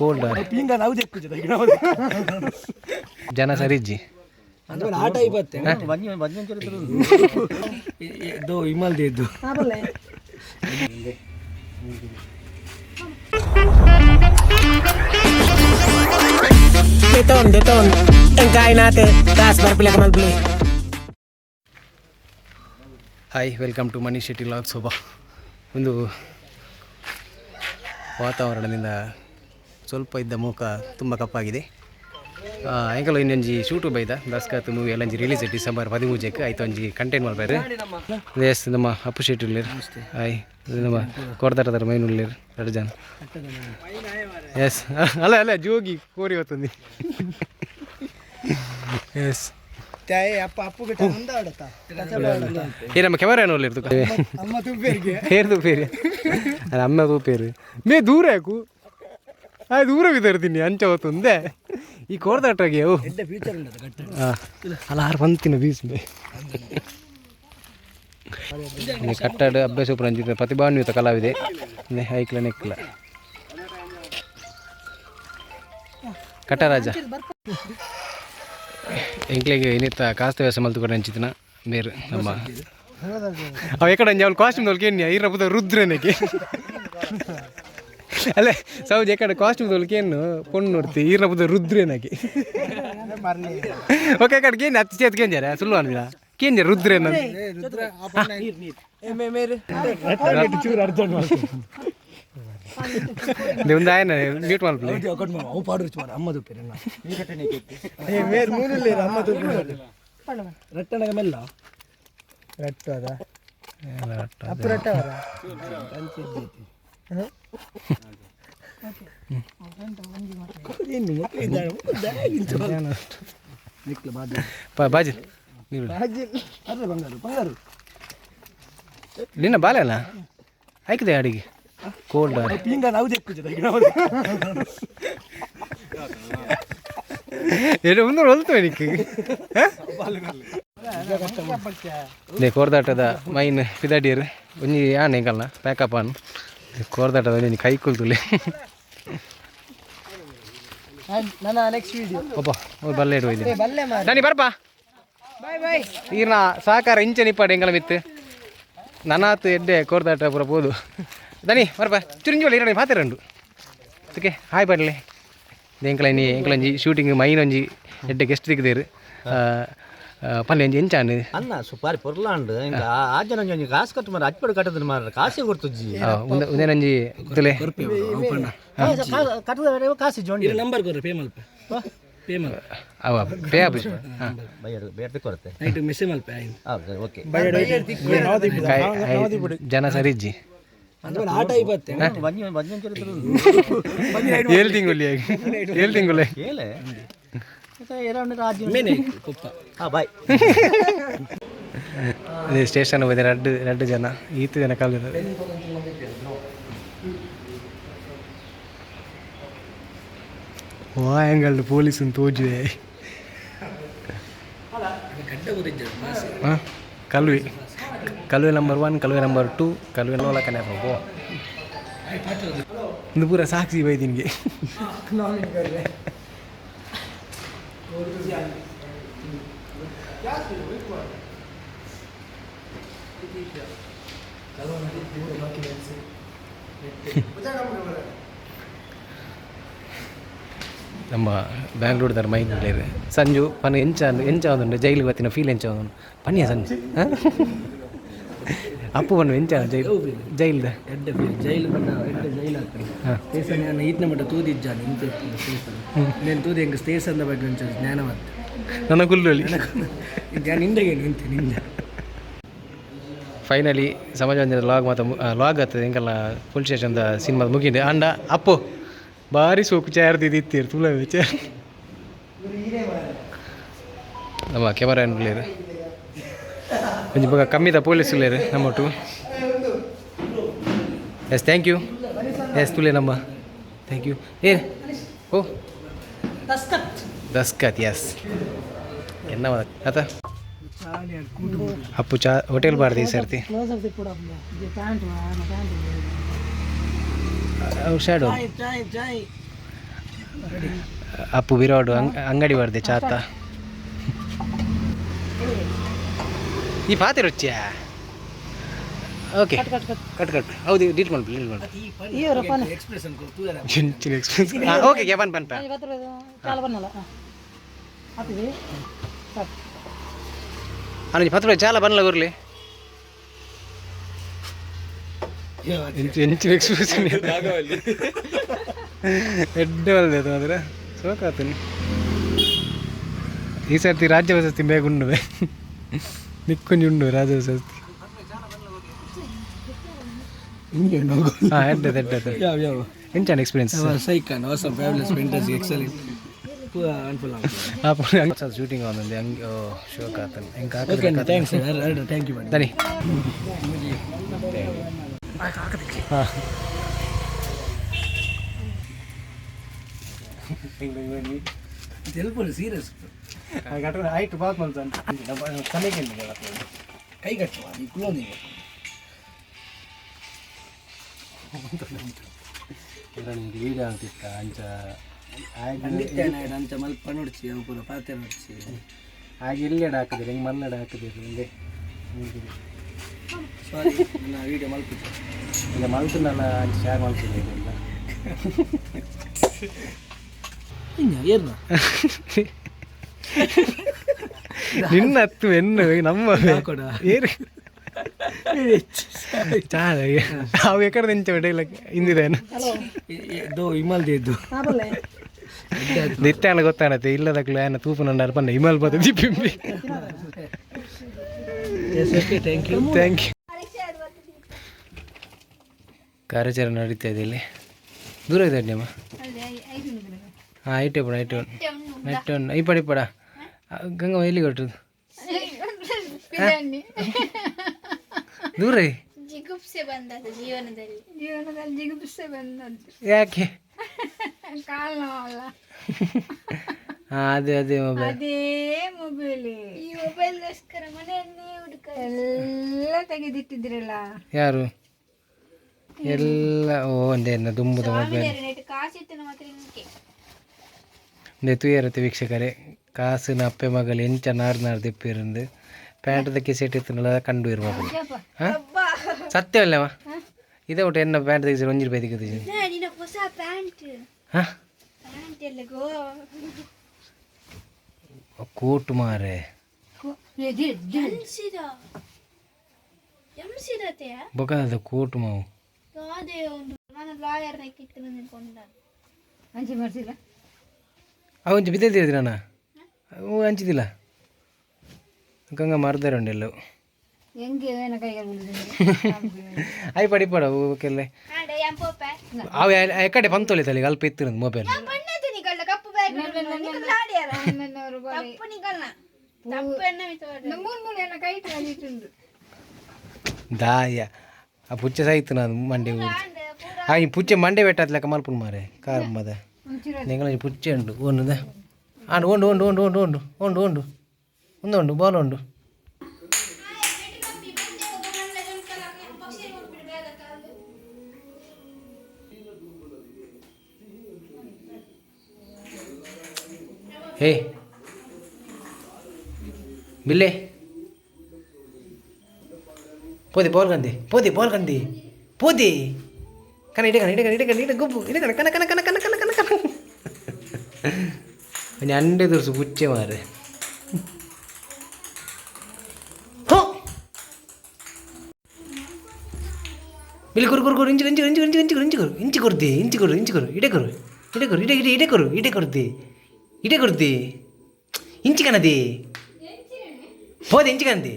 Cold ಪಿಂಗ ನಾವು ಜನ ಸರಿಜ್ಜಿ. ಅಂದ್ರೆ ಆಟ ಇವತ್ತೆ ಇದು ಹಿಮಾಲ್ದಿ ಇದ್ದು Beton, beton. Engkain natin. Taas, barpila ka malbili. Hi welcome to Mani Shetty log ಶೋಭಾ ಒಂದು ವಾತಾವರಣದಿಂದ ಸ್ವಲ್ಪ ಇದ್ದ ಮುಖ ತುಂಬ ಕಪ್ಪಾಗಿದೆ. ಎಂಕಲ್ ಇನ್ನೊಂಜಿ ಶೂಟು ಬೈದ ದಸ್ಕಾತ್ ಮೂವಿ ಎಲ್ಲಂಜಿ ರಿಲೀಸ್ ಡಿಸೆಂಬರ್ ಹದಿಮೂಜಕ್ಕೆ ಆಯ್ತು ಒಂಜಿ ಕಂಟೆಂಟ್ ಮಾಡ್ಬೇಕು ಎಸ್ ನಮ್ಮ ಅಪ್ರಿಷಿಯೇಟ್ ಶೆಟ್ಟಿ ಆಯ್ ನಮ್ಮ ಕೊಡ್ತಾರ ಮೈನ್ ಉಳ್ಳಿರ್ ಎರಡು ಜನ. ಎಸ್ ಅಲ್ಲ ಅಲ್ಲ ಜೋಗಿ ಕೋರಿ ಹೊತ್ತಂದು. ಎಸ್ ಏ ನಮ್ಮ ಅಮ್ಮ ತೂಪೇರಿ. ಮೇ ದೂರ ಯಾಕು? ದೂರವಿದೆ ಇರ್ತೀನಿ ಅಂಚೆ ಹೋತುಂದೆ ಈ ಕೋರ್ದಾಟಾಗಿ ಅವು ಅಲ್ಲ ಬಂತಿನ ಬೀಸ್ ಕಟ್ಟಡ ಅಭ್ಯಾಸ ರಂಜಿತ ಪ್ರತಿಭಾನ್ವಿತ ಕಲಾವಿದೆ. ಐಕ್ಲ ನೆಕ್ಲ ಕಟ್ಟರಾಜ ಎಂಕ್ಲಿಗೆ ಇನ್ನಿತ್ತ ಕಾಸ್ತ ವ್ಯಾಸ ಕೂಡ ಅಂಚಿತನ. ಬೇರೆ ನಮ್ಮ ಅವ ಎಕಡೆ ಅಂಜಿ ಅವ್ಳು ಕಾಸ್ಟ್ಯೂಮ್ ಅವ್ಳಿಗೆ ಏನಿಯ ಇರಬಹುದು ರುದ್ರನಿಗೆ. ಅಲ್ಲೇ ಸೌಜ್ ಯಾಕಡೆ ಕಾಸ್ಟ್ಯೂಮ್ ಏನು ಪೊಣ್ಣು ನೋಡ್ತಿ? ಇರಬುದ ರುದ್ರನಿಗೆ ಓಕೆ ಕಡೆ ಏನು ಹತ್ತು ಚೇತ್ ಕೇಂಜಾರ ಸುಳ್ಳು ಅನ್ಬಿಡ ಕೇಂಜಾರ ರುದ್ರೇನ ಒಂದು ಆಯನ ಮ್ಯೂಟ್ ಮಾಡ್ಬಿಡಿ. ಅವು ಅಮ್ಮ ಅಮ್ಮ ರಟ್ಟಣಗ ಮೆಲ್ಲ. ರಟ್ಟ ಅದ ಅಪ್ಪು ರಟ್ಟ ಅವರ ಬಾಜಿ. ನೀವು ಅಲ್ಲ ನಿನ್ನ ಆಯ್ಕದೆ ಅಡಿಗೆ. ಕೋಲ್ಡ್ ಎರಡು ಮುಂದೆ ಹೊಲ್ತು ನಿಕ್ಕೆ ದೇ ಕೋರ್ದಾಟದ ಮೈನ್ ಪಿದಾಡಿಯರ್. ಒಂಜಿ ಆನೆ ಕಲ್ಲ ಪ್ಯಾಕಪ್ ಆನ್. ಕೋರ್ದಾಟದ ನೀನು ಕೈ ಕುಲ್ತುಲೆ. ನನ್ನ ನೆಕ್ಸ್ಟ್ ವಿಡಿಯೋ ಒಬ್ಬ ಬಲ್ಲೆ ಇಡುವ ಇಲ್ಲಿ. ದನಿ ಬರ್ಪಾ ಬಾಯ್ ಬಾಯ್ ಈರ್ನ ಸಾಕಾರ ಇಂಚೆ ನಿಪ್ಪಾಡು ಹೆಂಗಲ ಮಿತ್ತು ಹತ್ತು ಎಡ್ಡೆ ಕೋರ್ದಾಟ ಪೂರ ಪೋದು. ದನಿ ಬರ್ಪ ಇರೋಣ ಮಾತೇ ರಂಡು. ಅದಕ್ಕೆ ಹಾಯ್ ಬರಲಿ ಎಂಕಲ ನೀ ಎಂಕಲಂಜಿ ಶೂಟಿಂಗ್ ಮೈನ್ ಒಂಜಿ ಎಡ್ಡೆ ಗೆಸ್ಟ್ ದಿಕ್ಕದೇರು ಪಲ್ಲೆ ಒಂಜಿ அண்ணா சுப்பாரி ಸುಪಾರಿ ಪೊರ್ಲಾಂಡ್ ಇಂಕ கொஞ்சம் காசு ಒಂಜಿ மாதிரி ಕಟ್ಟು ಮಾರ மாதிரி ಕಟ್ಟದ கொடுத்துச்சு உதயநஞ்சி இதுல கட்டுறது ಇದು ನಂಬರ್ ಕೊಡ್ರಿ ಪೇ ಮಲ್ಪ. ಪೇ ಮಲ್ಪ. ಅವ ಪೇ ಆಫೀಸ್ ಜನ ಸರಿಜ್ಜಿ. ಏಳು ತಿಂಗುಲಿ ಏಳು ತಿಂಗುಲೆ ಬಾಯ್ ಸ್ಟೇಷನ್ ಹೋಗಿದೆ ರೆಡ್ ರೆಡ್ ಜನ ಈತ ಜನ ಕಾಲ ವಾಯಂಗಲ್ಡ್ ಪೊಲೀಸ್ ತೋಜಿದೆ ಹಾಂ ಕಲ್ವಿ. ಕಲ್ವೆ ನಂಬರ್ ಒನ್ ಕಲ್ವೆ ನಂಬರ್ ಟು ಕಲ್ವೆ ನೋಲ ಕನೆ ಹೋಗೋ ಇದು ಪೂರ ಸಾಕ್ಷಿ ಬೈದಿನ್ಗೆ. ನಮ್ಮ ಬ್ಯಾಂಗ್ಳೂರ್ ದಾರ ಮೈನ್ ಇಲ್ಲೇರು ಸಂಜು ಪನ ಎಂಚ ಎಂಚ ಒಂದುಂಡು ಜೈಲಿಗೆ ಬತ್ತಿನ ಫೀಲ್ ಎಂಚ ಒಂದು ಪನ್ನಿಯ ಸಂಜು ಹ? ಅಪ್ಪು ಬನ್ನು ಎಂಚ ಜೈಲ್ ಜೈಲ್ದ? ಎಡ್ಡೆ ಜೈಲ್ ಬಂದ ಎಡ್ಡ ಜೈಲ್ ಆಗ್ತದೆ? ಸ್ಟೇಷನ್ ನಾನು ಈತನ ಮಟ್ಟ ತೂದಿಜ್ಜಾನೆ ಇಂತ ಸ್ಟೇಷನ್. నేను ತೂದಿ ಹೆಂಗೆ ಸ್ಟೇಷನ್ದ ಬಗ್ಗೆ ಒಂಚೂರು ಜ್ಞಾನವಂತ ನನ್ನ ಕುಲ್ಲಲ್ಲಿ ನಾನು ಹಿಂದೆಗೆ ನಿಂತೆ ನಿಂದ. ಫೈನಲಿ ಸಮಾಜವಂಜನ ಲಾಗ್ ಮಾತ ಲಾಗ್ ಆಗ್ತದೆ ಹೆಂಗಲ್ಲ ಪೊಲೀಸ್ ಸ್ಟೇಷನ್ದ ಸಿನಿಮಾದ ಮುಗಿದೆ ಅಂಡ ಅಪ್ಪು ಭಾರಿ ಸೋಕು ಚಾರ್ದಿದ್ದಿತ್ತೀರು ತುಳ ಚೇರ್ ನಮ್ಮ ಕ್ಯಾಮರಾ ಏನ್ಲೇರು ಒಂಜಿ ಬಗ ಕಮ್ಮಿದ ಪೊಲೀಸ್ ಉಳ್ಳೇರು ನಮ್ಮ ಒಟ್ಟು ಎಸ್ ಥ್ಯಾಂಕ್ ಯು ಎಸ್ ತುಲೆ ನಮ್ಮ. ಥ್ಯಾಂಕ್ ಯು ಏ ಓ. ದಸ್ಕತ್ ಎಸ್ ಎನ್ನ ಆತ? ಅಪ್ಪು ಚಾ ಹೋಟೆಲ್ ಬಾರ್ದು ಈ ಸರ್ತಿ. ಚಾಯ್ ಅಪ್ಪು ಬಿರೋಡು ಅಂಗ್ ಅಂಗಡಿ ಬಾರ್ದೆ ಚಾತ. ಈ ಪಾತ್ರೆ ರುಚಿಯ? ಓಕೆ ಕಟ್ ಕಟ್ ಹೌದು ಡೀಟ್ ಮಾಡಿ ಡೀಟ್ ಮಾಡಿ ಎಕ್ಸ್ಪೀರಿಯನ್ಸ್ ಓಕೆ ಗೆ ಬನ್ ಬನ್ ಬನ್ ಅನ್ನ ಪತ್ರ ಚಾಲ ಬನ್ನಲ್ಲ ಊರ್ಲಿ ಎಂಚಿನ ಎಕ್ಸ್ಪ್ರೆಷನ್ ಎಡ್ಡೆ ಬಲ್ದೆ ಅದು ಸೋಕಾತೀನಿ. ಈ ಸರ್ತಿ ರಾಜ್ಯ ವಸತಿ ಬೇಗ ನಿಕ್ಕೊಂಡು ಉಂಡು ರಾಜ ಶಾಸ್ತ್ರಿ ಹಾಂ ಎಡ್ಡದ ಎಡ್ಡದ ಯಾವ ಯಾವ? ಎಂಚಾನ ಎಕ್ಸ್ಪೀರಿಯನ್ಸ್ ಸೈಕನ್ ಹೊಸ ಫ್ಯಾಬ್ಲೆಸ್ ಫೆಂಟಸಿ ಎಕ್ಸಲೆಂಟ್ షూటింగ్ ఉంది షో కాదు ఇంకా థ్యాంక్స్ థ్యాంక్ యూ తెలుపులు సీరియస్ గట్ట హైట్ బాగుంది సమయండి కదా కై కట్టుకోవాలి ఇప్పుడు నీకు வீடியோ ಆಗ್ತಿತ್ತ ಅಂಚ ಅಂಚ ಮಲ್ಪ ನೋಡ್ಸಿ ಅವಕುಲ ಪಾತೆ ನೋಡ್ಸಿ ಹಾಗೆ ಎಲ್ಲೆಡೆ ಹಾಕಿದ್ರೆ ಹಿಂಗೆ ಮಲ್ಲೆಡೆ ಹಾಕಿದ್ರೆ ಹಿಂಗೆ ಸಾರಿ ನಾನು ವಿಡಿಯೋ ಮಲ್ಪಿದ್ದೆ ಇಲ್ಲ ಮಲ್ಪಿನಲ್ಲ ಶೇರ್ ಮಾಡ್ತಿದ್ದೆ ಇಲ್ಲ ಏನು? ನಿನ್ನ ಹತ್ತು ಎನ್ನು ನಮ್ಮ ಕೊಡ ಏರು ಅವು ಎಕಡೆ ನಿಂಚ ಹೊಡೆಯಲ್ಲ ಹಿಂದಿದೇನು ಇದು ಹಿಮಾಲ್ದೆ ಇದ್ದು. ನಿತ್ಯಾನ ಗೊತ್ತಾಗತ್ತೆ ಇಲ್ಲದಕ್ಲು ಏನ ತೂಪು ನನ್ನ ಪನ್ನ ಹಿಮಲ್ ಬದ ಜಿಪಿಂಬಿ ಥ್ಯಾಂಕ್ ಯು ಥ್ಯಾಂಕ್ ಯು ಕಾರ್ಯಾಚರಣೆ ನಡೀತಾ ಇದೆ ಇಲ್ಲಿ. ದೂರ ಇದೆ ಅಡ್ಡಿಯಮ್ಮ ಹಾಂ ಐಟೆ ಪಡ ಐಟೆ ನೆಟ್ ಉಂಡು ಈ ಪಡಿ ಪಡ. ಗಂಗಮ್ಮ ಎಲ್ಲಿ ಕೊಟ್ಟದು ದೂರ ಜಿಗುಪ್ಸೆ ಬಂದದ್ದು ಜೀವನದಲ್ಲಿ. ಜೀವನದಲ್ಲಿ ಜಿಗುಪ್ಸೆ ಬಂದದ್ದು. ಯಾಕೆ? ಕಾಲ ನೋವಲ್ಲ. ಹಾಂ ಅದೇ ಅದೇ ಮೊಬೈಲ್ ಅದೇ ಮೊಬೈಲ್ ಈ ಮೊಬೈಲ್ಗೋಸ್ಕರ ಮನೆಯಲ್ಲಿ ಹುಡುಕ ಎಲ್ಲ ತೆಗೆದಿಟ್ಟಿದ್ರಲ್ಲ. ಯಾರು? ಎಲ್ಲ ಓ ಒಂದೇ ದುಂಬುದ ಮೊಬೈಲ್ ಕಾಸಿತ್ತು ಮಾತ್ರ ನಿಮಗೆ. இந்த துயரத்தை ವೀಕ್ಷಕರೇ ಕಾಸಿನ ಅಪ್ಪೆ ಮಗಳು ಎಂಚ ನಾರು ನಾರು ದಿಪ್ಪಿರಂದು ಪ್ಯಾಂಟದ ಕಿಸೆಟ್ ಇತ್ತನಲ್ಲ ಕಂಡು ಇರು ಮಗಳು ಹಾಂ ಸತ್ಯವಲ್ಲವ ಇದೇ ಒಟ್ಟು ಎನ್ನ ಪ್ಯಾಂಟ್ ತೆಗಿಸಿ ಒಂಜಿ ರೂಪಾಯಿ ತೆಗೆದು ಹಾಂ ಕೋಟ್ ಮಾರೆ ಬೊಕದ ಕೋಟ್ ಮಾವು ಅಂಜಿ ಮಾಡ್ಸಿಲ್ಲ ಅವು ಒಂಚು ಬಿದ್ದೈತಿ ನಾನು ಅವು ಹಂಚಿದಿಲ್ಲ ಗಂಗ ಮಾರ್ದಾರೆ ಉಂಡೆಲ್ಲವು ಅಯ್ಯ ಪಡಿ ಪಡ ಓಕೆಲ್ಲ ಅವು ಎಕಡೆ ಪಂತೊಲಿ ತಲೆಗೆ ಅಲ್ಪ ಇತ್ತು ಮೊಬೈಲ್ ದಾಯ. ಆ ಪುಚ್ಚ ಸಾಯ್ತು ನಾನು ಮಂಡೆ ಆ ಪುಚ್ಚೆ ಮಂಡೆ ಬೆಟ್ಟ ಹತ್ಲಕ್ಕ ಮಲ್ಪುನ್ ಮಾರೆ ಕಾರ್ ಮದ. നിങ്ങളെ പുച്ചയുണ്ട് ഉണ്ട് ആണ്ട് ഉണ്ട് ഉണ്ട് ഉണ്ട് ഉണ്ട് ഉണ്ട് ഉണ്ട് ഉണ്ട് ഒന്നുണ്ട് ബോളുണ്ട് ഹേ ಬಿಲ್ಲೆ போதி போல் கந்தி போதி போல் கந்தி போதி கண்ண இடு கண்ண இடு கண்ண இடு கண்ண இடு குப்பு இடு கண்ண கண்ண கண்ண கண்ண కన ഞാൻ അൻ്റെ ദിവസം പുച്ച മാറ് ಬಿಲ್ ಕುರು ಕುರು ಕುರು ಇಂಚು ಇಂಚು ಇಂಚು ಇಂಚು ಇಂಚು ಇಂಚು ಕೊರು ಇಂಚು ಕೊಡ್ತಿ ಇಂಚು ಕೊರು ಇಂಚು ಕೊರು ಇಡೆ ಕೊರು ಇಡೆ ಕೊರು ಇಡೆ ಇಡೆ ಇಡೆ ಕೊರು ಇಡೆ ಕೊಡ್ತಿ ಇಡೆ ಕೊಡ್ತಿ ಇಂಚು ಕನದಿ ಹೋದೆ ಇಂಚು ಕನದಿ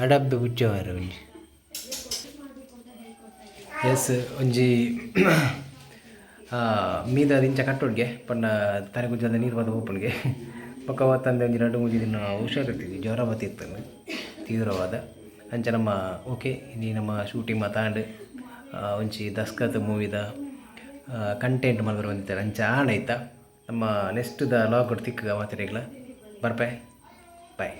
ಅಡಬ್ಬೆ ಬುಚ್ಚವಾರ ಒಂಜಿ ಎಸ್ ಒಂಜಿ ಮೀದ ಇಂಚ ಕಟ್ಟೋಡ್ಗೆ ಪಂಡ ತರೆ ಗುಜ್ಜದ ನೀರು ಬಂದು ಓಪನ್ಗೆ ಪಕ್ಕ ತಂದೆ ಒಂಜಿ ಎರಡು ಮೂರು ದಿನ ಹುಷಾರಿರ್ತಿದ್ವಿ ಜ್ವರ ಬತ್ತಿತ್ತು ತೀವ್ರವಾದ. ಅಂಚ ನಮ್ಮ, ಓಕೆ, ಇಲ್ಲಿ ನಮ್ಮ ಶೂಟಿಂಗ್ ಮಾತಾಂಡು ಒಂಚಿ ದಸ್ಕತ್ ಮೂವಿದ ಕಂಟೆಂಟ್ ಮಲ್ಬರು ಬಂದಿದ್ದಾರೆ ಅಂಚ ಆಣ ಆಯ್ತಾ? ನಮ್ಮ ನೆಕ್ಸ್ಟ್ ದ ಲಾಗ್ ತಿಕ್ಕ ಮಾತಾಡಿಗಳ ಬರ್ಪಾಯ್ ಬಾಯ್